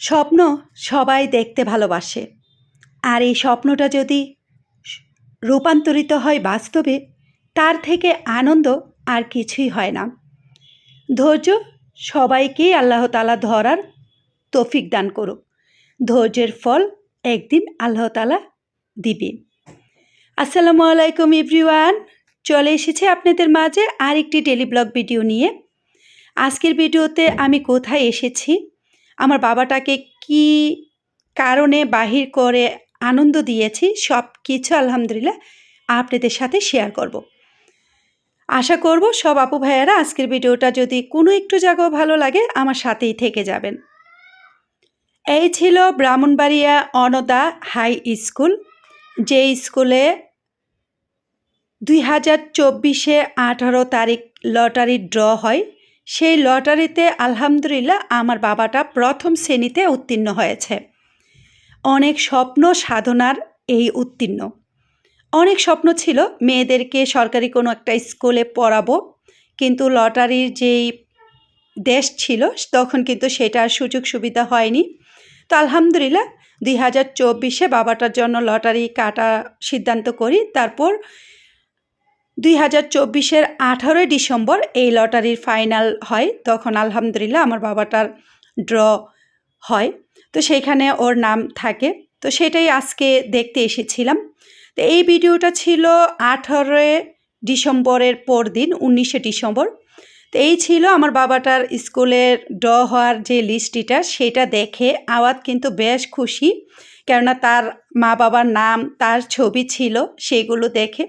স্বপ্ন সবাই দেখতে ভালোবাসে। আর এই স্বপ্নটা যদি রূপান্তরিত হয় বাস্তবে, তার থেকে আনন্দ আর কিছুই হয় না। ধৈর্য সবাইকেই আল্লাহ তালা ধরার তৌফিক দান করুক। ধৈর্যের ফল একদিন আল্লাহ তালা দিবে। আসসালামু আলাইকুম এভরিওয়ান, চলে এসেছে আপনাদের মাঝে আরেকটি ডেলি ব্লগ ভিডিও নিয়ে। আজকের ভিডিওতে আমি কোথায় এসেছি? আমার বাবাটাকে কি কারণে বাহির করে আনন্দ দিয়েছি, সব কিছু আলহামদুলিল্লাহ আপনাদের সাথে শেয়ার করব। আশা করব সব আপু ভাইয়ারা আজকের ভিডিওটা যদি কোনো একটু জায়গাও ভালো লাগে, আমার সাথেই থেকে যাবেন এই ছিল ব্রাহ্মণবাড়িয়া অনদা হাই স্কুল, যে স্কুলে দুই হাজার চব্বিশে আঠারো তারিখ লটারি ড্র হয় সেই লটারিতে আলহামদুলিল্লাহ আমার বাবাটা প্রথম শ্রেণীতে উত্তীর্ণ হয়েছে। অনেক স্বপ্ন সাধনার এই উত্তীর্ণ। অনেক স্বপ্ন ছিল মেয়েদেরকে সরকারি কোনো একটা স্কুলে পড়াবো, কিন্তু লটারির যেই দেশ ছিল, তখন কিন্তু সেটার সুযোগ সুবিধা হয়নি। তো আলহামদুলিল্লাহ দুই হাজার চব্বিশে বাবাটার জন্য লটারি কাটা সিদ্ধান্ত করি, তারপর দুই হাজার চব্বিশের আঠারোই ডিসেম্বর এই লটারির ফাইনাল হয়। তখন আলহামদুলিল্লাহ আমার বাবাটার ড্র হয়। তো সেইখানে ওর নাম থাকে। তো সেটাই আজকে দেখতে এসেছিলাম। তো এই ভিডিওটা ছিল আঠারোই ডিসেম্বরের পর দিন উনিশে ডিসেম্বর। তো এই ছিল আমার বাবাটার স্কুলের ড্র হওয়ার যে লিস্টটিটা, সেটা দেখে আওয়াজ কিন্তু বেশ খুশি। কেননা তার মা বাবার নাম, তার ছবি ছিল, সেগুলো দেখে।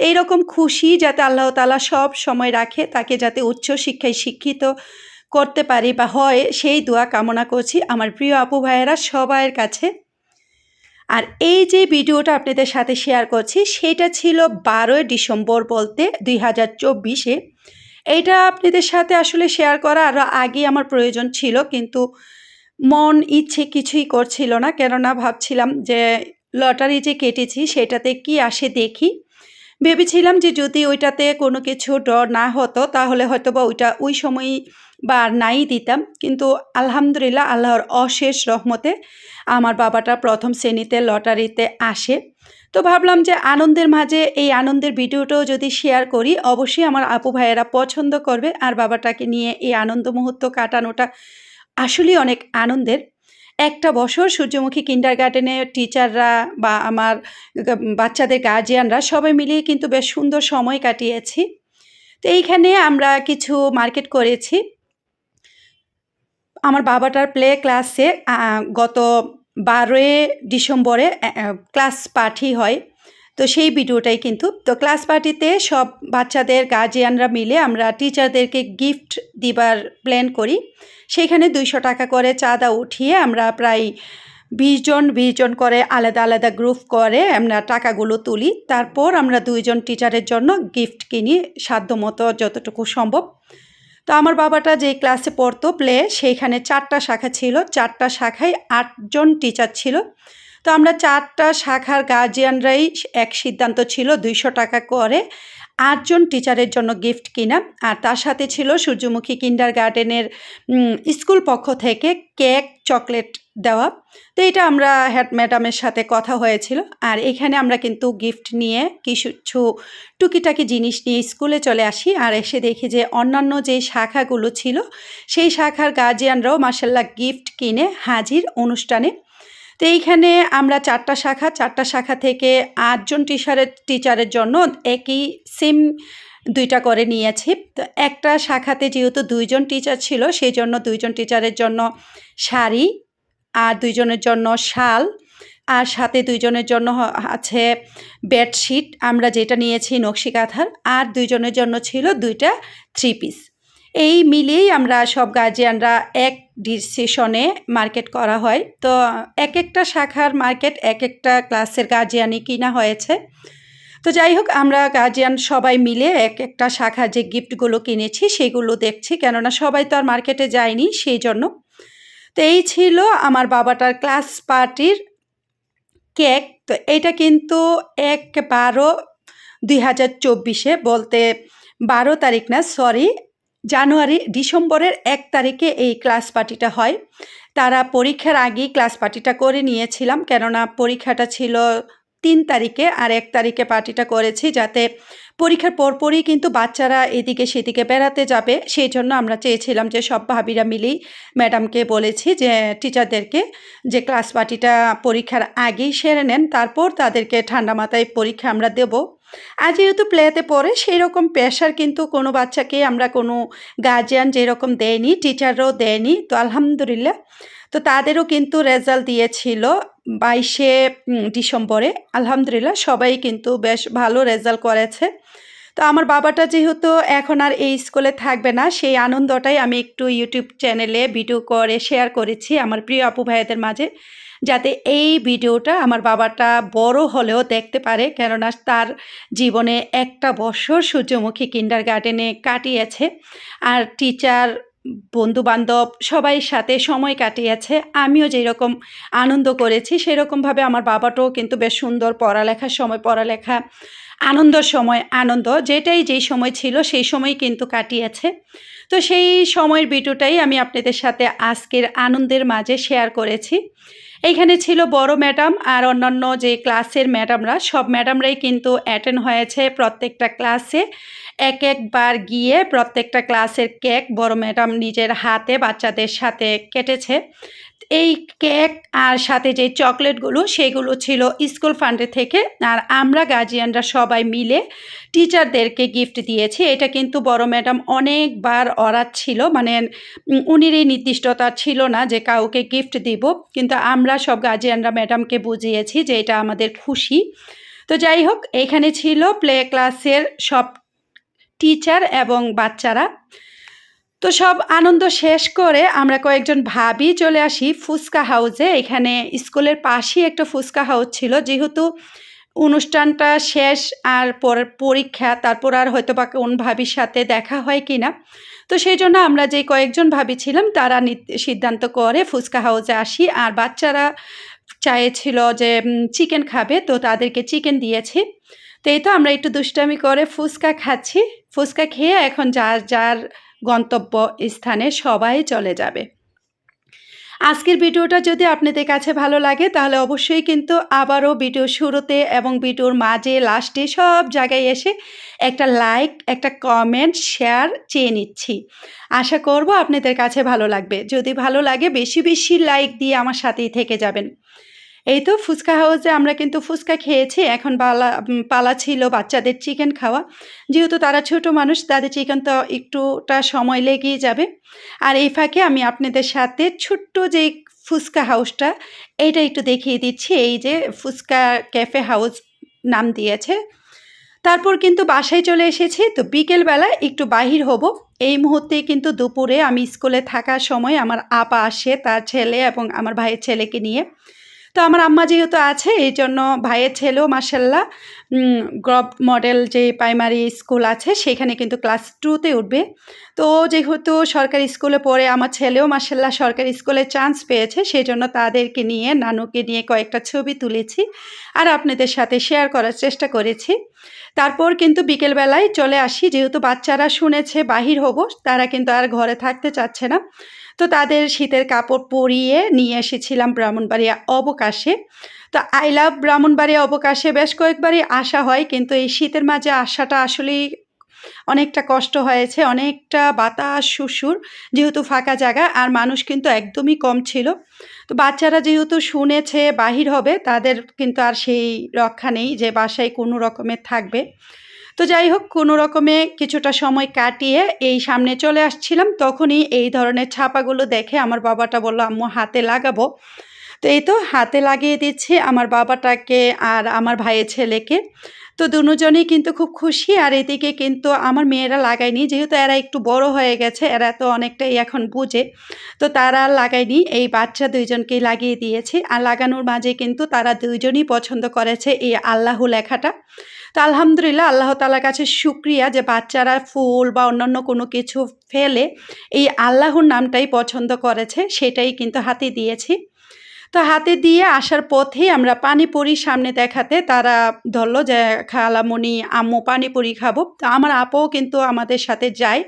তো এইরকম খুশি যাতে আল্লাহ তালা সব সময় রাখে, তাকে যাতে উচ্চ শিক্ষায় শিক্ষিত করতে পারি বা হয়, সেই দোয়া কামনা করছি আমার প্রিয় আপু ভাইয়েরা সবাইয়ের কাছে। আর এই যে ভিডিওটা আপনাদের সাথে শেয়ার করছি, সেটা ছিল বারোই ডিসেম্বর বলতে দুই হাজার চব্বিশে। এইটা আপনাদের সাথে আসলে শেয়ার করা আরও আগে আমার প্রয়োজন ছিল, কিন্তু মন, ইচ্ছে কিছুই করছিল না। কেননা ভাবছিলাম যে লটারি যে কেটেছি, সেটাতে কি আসে দেখি। ভেবেছিলাম যে যদি ওইটাতে কোনো কিছু ডর না হতো, তাহলে হয়তো বা ওইটা ওই সময়ই বা নাই দিতাম। কিন্তু আলহামদুলিল্লাহ, আল্লাহর অশেষ রহমতে আমার বাবাটা প্রথম শ্রেণীতে লটারিতে আসে। তো ভাবলাম যে আনন্দের মাঝে এই আনন্দের ভিডিওটাও যদি শেয়ার করি, অবশ্যই আমার আপু ভাইয়েরা পছন্দ করবে। আর বাবাটাকে নিয়ে এই আনন্দ মুহূর্ত কাটানোটা আসলেই অনেক আনন্দের। একটা বছর সূর্যমুখী কিন্ডার গার্ডেনের টিচাররা বা আমার বাচ্চাদের গার্জিয়ানরা সবাই মিলিয়ে কিন্তু বেশ সুন্দর সময় কাটিয়েছি। তো এইখানে আমরা কিছু মার্কেট করেছি। আমার বাবাটার প্লে ক্লাসে গত বারোই ডিসেম্বরে ক্লাস পাঠি হয়। তো সেই ভিডিওটাই কিন্তু। তো ক্লাস পার্টিতে সব বাচ্চাদের গার্জিয়ানরা মিলে আমরা টিচারদেরকে গিফট দিবার প্ল্যান করি। সেখানে দুইশো টাকা করে চাঁদা উঠিয়ে আমরা প্রায় বিশ জন বিশ জন করে আলাদা আলাদা গ্রুপ করে আমরা টাকাগুলো তুলি। তারপর আমরা দুইজন টিচারের জন্য গিফট কিনি সাধ্যমতো যতটুকু সম্ভব। তো আমার বাবাটা যে ক্লাসে পড়তো প্লে সেইখানে চারটা শাখা ছিল। চারটা শাখায় আটজন টিচার ছিল। তো আমরা চারটা শাখার গার্জিয়ানরাই এক সিদ্ধান্ত ছিল দুইশো টাকা করে আটজন টিচারের জন্য গিফট কিনা। আর তার সাথে ছিল সূর্যমুখী কিন্ডার গার্ডেনের স্কুল পক্ষ থেকে কেক চকলেট দেওয়া। তো এটা আমরা হেড ম্যাডামের সাথে কথা হয়েছিল। আর এখানে আমরা কিন্তু গিফট নিয়ে কিছু টুকিটাকি জিনিস নিয়ে স্কুলে চলে আসি। আর এসে দেখি যে অন্যান্য যে শাখাগুলো ছিল, সেই শাখার গার্জিয়ানরাও মাসাল্লাহ গিফট কিনে হাজির অনুষ্ঠানে তো এইখানে আমরা চারটা শাখা চারটা শাখা থেকে আটজন টিচারের টিচারের জন্য একই সেম দুইটা করে নিয়েছি। তো একটা শাখাতে যেহেতু দুইজন টিচার ছিল সেই জন্য দুইজন টিচারের জন্য শাড়ি আর দুইজনের জন্য শাল আর সাথে দুইজনের জন্য আছে বেডশিট আমরা যেটা নিয়েছি নকশি কাঁথার আর দুইজনের জন্য ছিল দুইটা থ্রি পিস এই মিলিয়েই আমরা সব গার্জিয়ানরা এক ডিসিশনে মার্কেট করা হয়। তো, এক একটা শাখার মার্কেট এক একটা ক্লাসের গার্জিয়ানই কিনা হয়েছে। তো যাই হোক, আমরা গার্জিয়ান সবাই মিলে এক একটা শাখার যে গিফটগুলো কিনেছি, সেগুলো দেখছি। কেননা সবাই তো আর মার্কেটে যায়নি, সেই জন্য। তো এই ছিল আমার বাবাটার ক্লাস পার্টির কেক তো এটা কিন্তু এক বারো দুই হাজার চব্বিশে বলতে বারো তারিখ না সরি জানুয়ারি, ডিসেম্বরের এক তারিখে এই ক্লাস পার্টিটা হয়। তারা পরীক্ষার আগেই ক্লাস পার্টিটা করে নিয়েছিলাম, কেননা পরীক্ষাটা ছিল তিন তারিখে আর এক তারিখে পার্টিটা করেছি যাতে পরীক্ষার পরপরই কিন্তু বাচ্চারা এদিকে সেদিকে বেড়াতে যাবে। সেই জন্য আমরা চেয়েছিলাম যে সব ভাবিরা মিলেই ম্যাডামকে বলেছি যে, টিচারদেরকে যে ক্লাস পার্টিটা পরীক্ষার আগেই সেরে নেন, তারপর তাদেরকে ঠান্ডা মাথায় পরীক্ষা আমরা দেব। আর যেহেতু প্লেতে পড়ে সেই রকম প্রেশার কিন্তু কোনো বাচ্চাকে আমরা কোনো গার্জিয়ান যেরকম দেয়নি টিচাররাও দেয়নি। তো আলহামদুলিল্লাহ। তো তাদেরও কিন্তু রেজাল্ট দিয়েছিল বাইশে ডিসেম্বরে। আলহামদুলিল্লাহ সবাই কিন্তু বেশ ভালো রেজাল্ট করেছে। তো আমার বাবাটা যেহেতু এখন আর এই স্কুলে থাকবে না, সেই আনন্দটাই আমি একটু ইউটিউব চ্যানেলে ভিডিও করে শেয়ার করেছি আমার প্রিয় আপু ভাইদের মাঝে। যাতে এই ভিডিওটা আমার বাবাটা বড় হলেও দেখতে পারে। কেননা তার জীবনে একটা বছর সূর্যমুখী কিন্ডার গার্ডেনে কাটিয়েছে আর টিচার বন্ধু বান্ধব সবাই সাথে সময় কাটিয়েছে। আমিও যেরকম আনন্দ করেছি, সেরকমভাবে আমার বাবাটাও কিন্তু বেশ সুন্দর পড়ালেখার সময় পড়ালেখা আনন্দর সময়, আনন্দ যেটাই যেই সময় ছিল সেই সময় কিন্তু কাটিয়েছে। তো সেই সময়ের ভিডিওটাই আমি আপনাদের সাথে আজকের আনন্দের মাঝে শেয়ার করেছি। এইখানে ছিল বড় ম্যাডাম আর অন্যান্য যে ক্লাসের ম্যাডামরা, সব ম্যাডামরাই কিন্তু অ্যাটেন্ড হয়েছে প্রত্যেকটা ক্লাসে। এক একবার গিয়ে প্রত্যেকটা ক্লাসের কেক বড় ম্যাডাম নিজের হাতে বাচ্চাদের সাথে কেটেছে। এই কেক আর সাথে যে চকলেটগুলো, সেগুলো ছিল স্কুল ফান্ডে থেকে। আর আমরা গার্জিয়ানরা সবাই মিলে টিচারদেরকে গিফট দিয়েছি। এটা কিন্তু বড় ম্যাডাম অনেকবার ছিল মানে উনির এই নির্দিষ্টতা ছিল না যে কাউকে গিফট দিব। কিন্তু আমরা সব গার্জিয়ানরা ম্যাডামকে বুঝিয়েছি যে এটা আমাদের খুশি। তো যাই হোক, এখানে ছিল প্লে ক্লাসের সব টিচার এবং বাচ্চারা। তো সব আনন্দ শেষ করে আমরা কয়েকজন ভাবি চলে আসি ফুচকা হাউসে। এখানে স্কুলের পাশেই একটা ফুচকা হাউস ছিল। যেহেতু অনুষ্ঠানটা শেষ আর পরের পরীক্ষা, তারপর আর হয়তো বা কোন ভাবির সাথে দেখা হয় কি না তো সেই জন্য আমরা যে কয়েকজন ভাবি ছিলাম, তারা সিদ্ধান্ত করে ফুচকা হাউসে আসি। আর বাচ্চারা চাইছিল যে চিকেন খাবে, তো তাদেরকে চিকেন দিয়েছি। তো এই তো আমরা একটু দুষ্টামি করে ফুচকা খাচ্ছি। ফুচকা খেয়ে এখন যার যার গন্তব্য স্থানে সবাই চলে যাবে। আজকের ভিডিওটা যদি আপনাদের কাছে ভালো লাগে, তাহলে অবশ্যই কিন্তু আবারও ভিডিও শুরুতে এবং ভিডিওর মাঝে, লাস্টে সব জায়গায় এসে একটা লাইক, একটা কমেন্ট, শেয়ার চেয়ে নিচ্ছি। আশা করব আপনাদের কাছে ভালো লাগবে। যদি ভালো লাগে, বেশি বেশি লাইক দিয়ে আমার সাথেই থেকে যাবেন। এই তো ফুচকা হাউসে আমরা কিন্তু ফুচকা খেয়েছি। এখন পালা পালা ছিল বাচ্চাদের চিকেন খাওয়া। যেহেতু তারা ছোট মানুষ, তাদের চিকেন তো একটুটা সময় লেগেই যাবে। আর এই ফাঁকে আমি আপনাদের সাথে ছোট্ট যে ফুচকা হাউসটা, এইটা একটু দেখিয়ে দিচ্ছি। এই যে ফুচকা ক্যাফে হাউস নাম দিয়েছে। তারপর কিন্তু বাসায় চলে এসেছি। তো বিকেলবেলা একটু বাহির হব। এই মুহূর্তে কিন্তু দুপুরে আমি স্কুলে থাকার সময় আমার আপা আসে, তার ছেলে এবং আমার ভাইয়ের ছেলেকে নিয়ে। তো আমার আম্মা যেহেতু আছে, এই জন্য ভাইয়ের ছেলেও মার্শাল্লাহ গ্রব মডেল যে প্রাইমারি স্কুল আছে, সেখানে কিন্তু ক্লাস টুতে উঠবে। তো যেহেতু সরকারি স্কুলে পড়ে, আমার ছেলেও মার্শাল্লাহ সরকারি স্কুলে চান্স পেয়েছে সেই জন্য তাদেরকে নিয়ে, নানুকে নিয়ে কয়েকটা ছবি তুলেছি আর আপনাদের সাথে শেয়ার করার চেষ্টা করেছি। তারপর কিন্তু বিকেলবেলায় চলে আসি, যেহেতু বাচ্চারা শুনেছে, বাহির হব, তারা কিন্তু আর ঘরে থাকতে চাচ্ছে না। তো তাদের শীতের কাপড় পরিয়ে নিয়ে এসেছিলাম ব্রাহ্মণবাড়িয়া অবকাশে। তো আই লাভ ব্রাহ্মণবাড়িয়া অবকাশে বেশ কয়েকবারই আসা হয়, কিন্তু এই শীতের মাঝে আসাটা আসলেই অনেকটা কষ্ট হয়েছে, অনেকটা বাতাস শ্বশুর যেহেতু ফাঁকা জায়গা আর মানুষ কিন্তু একদমই কম ছিল। তো বাচ্চারা যেহেতু শুনেছে বাহির হবে, তাদের কিন্তু আর সেই রক্ষা নেই যে বাসায় কোনো রকমের থাকবে। তো যাই হোক, কোনো রকমে কিছুটা সময় কাটিয়ে এই সামনে চলে আসছিলাম, তখনই এই ধরনের ছাপাগুলো দেখে আমার বাবাটা বলল, আম্মু, হাতে লাগাবো। এই তো হাতে লাগিয়ে দিচ্ছি আমার বাবাটাকে আর আমার ভাইয়ের ছেলেকে। তো দুজনেই কিন্তু খুব খুশি আর এদিকে কিন্তু আমার মেয়েরা লাগায়নি, যেহেতু এরা একটু বড় হয়ে গেছে, এরা তো অনেকটাই এখন বুঝে। তো তারা লাগায়নি, এই বাচ্চা দুইজনকেই লাগিয়ে দিয়েছি। আর লাগানোর মাঝে কিন্তু তারা দুইজনই পছন্দ করেছে এই আল্লাহ লেখাটা। তো আলহামদুলিল্লাহ আল্লাহ তালার কাছে সুক্রিয়া যে বাচ্চারা ফুল বা অন্যান্য কোনো কিছু ফেলে এই আল্লাহর নামটাই পছন্দ করেছে, সেটাই কিন্তু হাতে দিয়েছি। তো হাতে দিয়ে আসার পথেই আমরা পানিপুরি সামনে দেখাতে তারা ধরলো যে খালামণি আম্মু, পানিপুরি খাব। তো আমার আপও কিন্তু আমাদের সাথে যায়।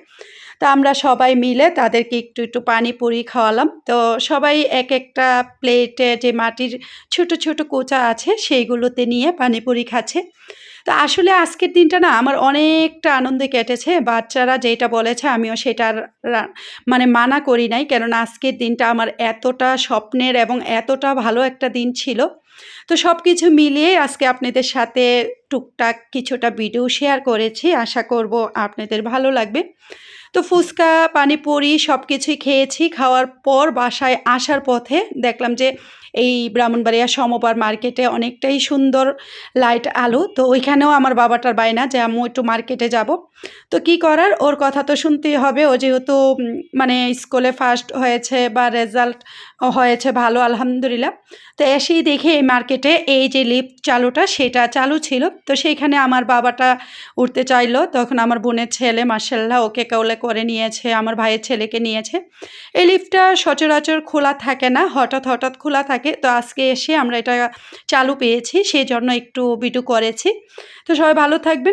তা আমরা সবাই মিলে তাদেরকে একটু একটু পানিপুরি খাওয়ালাম। তো সবাই এক একটা প্লেটে যে মাটির ছোট ছোট কোচা আছে, সেইগুলোতে নিয়ে পানিপুরি খাচ্ছে। তো আসলে আজকের দিনটা না আমার অনেকটা আনন্দে কেটেছে। বাচ্চারা যেটা বলেছে আমিও সেটার মানে মানা করি নাই। কেননা আজকের দিনটা আমার এতটা স্বপ্নের এবং এতটা ভালো একটা দিন ছিল। তো সব কিছু মিলিয়ে আজকে আপনাদের সাথে টুকটাক কিছুটা ভিডিও শেয়ার করেছি। আশা করব আপনাদের ভালো লাগবে। তো ফুচকা, পানিপুরি সব কিছুই খেয়েছি। খাওয়ার পর বাসায় আসার পথে দেখলাম যে এই ব্রাহ্মণবাড়িয়া সমবার মার্কেটে অনেকটাই সুন্দর লাইট আলো। তো ওইখানেও আমার বাবাটার বায়না যে, আম্মু, একটু মার্কেটে যাব। তো কি করার? ওর কথা তো শুনতেই হবে। ও যেহেতু মানে স্কুলে ফার্স্ট হয়েছে বা রেজাল্ট হয়েছে ভালো, আলহামদুলিল্লাহ। তো এসেই দেখি এই মার্কেটে এই যে লিফট চালুটা, সেটা চালু ছিল। তো সেইখানে আমার বাবাটা উঠতে চাইলো। তখন আমার বোনের ছেলে মার্শাল্লাহ ওকে কৌলে করে নিয়েছে, আমার ভাইয়ের ছেলেকে নিয়েছে। এই লিফটটা সচরাচর খোলা থাকে না, হঠাৎ হঠাৎ খোলা থাকে। তো আজকে এসে আমরা এটা চালু পেয়েছি সেই জন্য একটু বিটু করেছি। তো সবাই ভালো থাকবেন।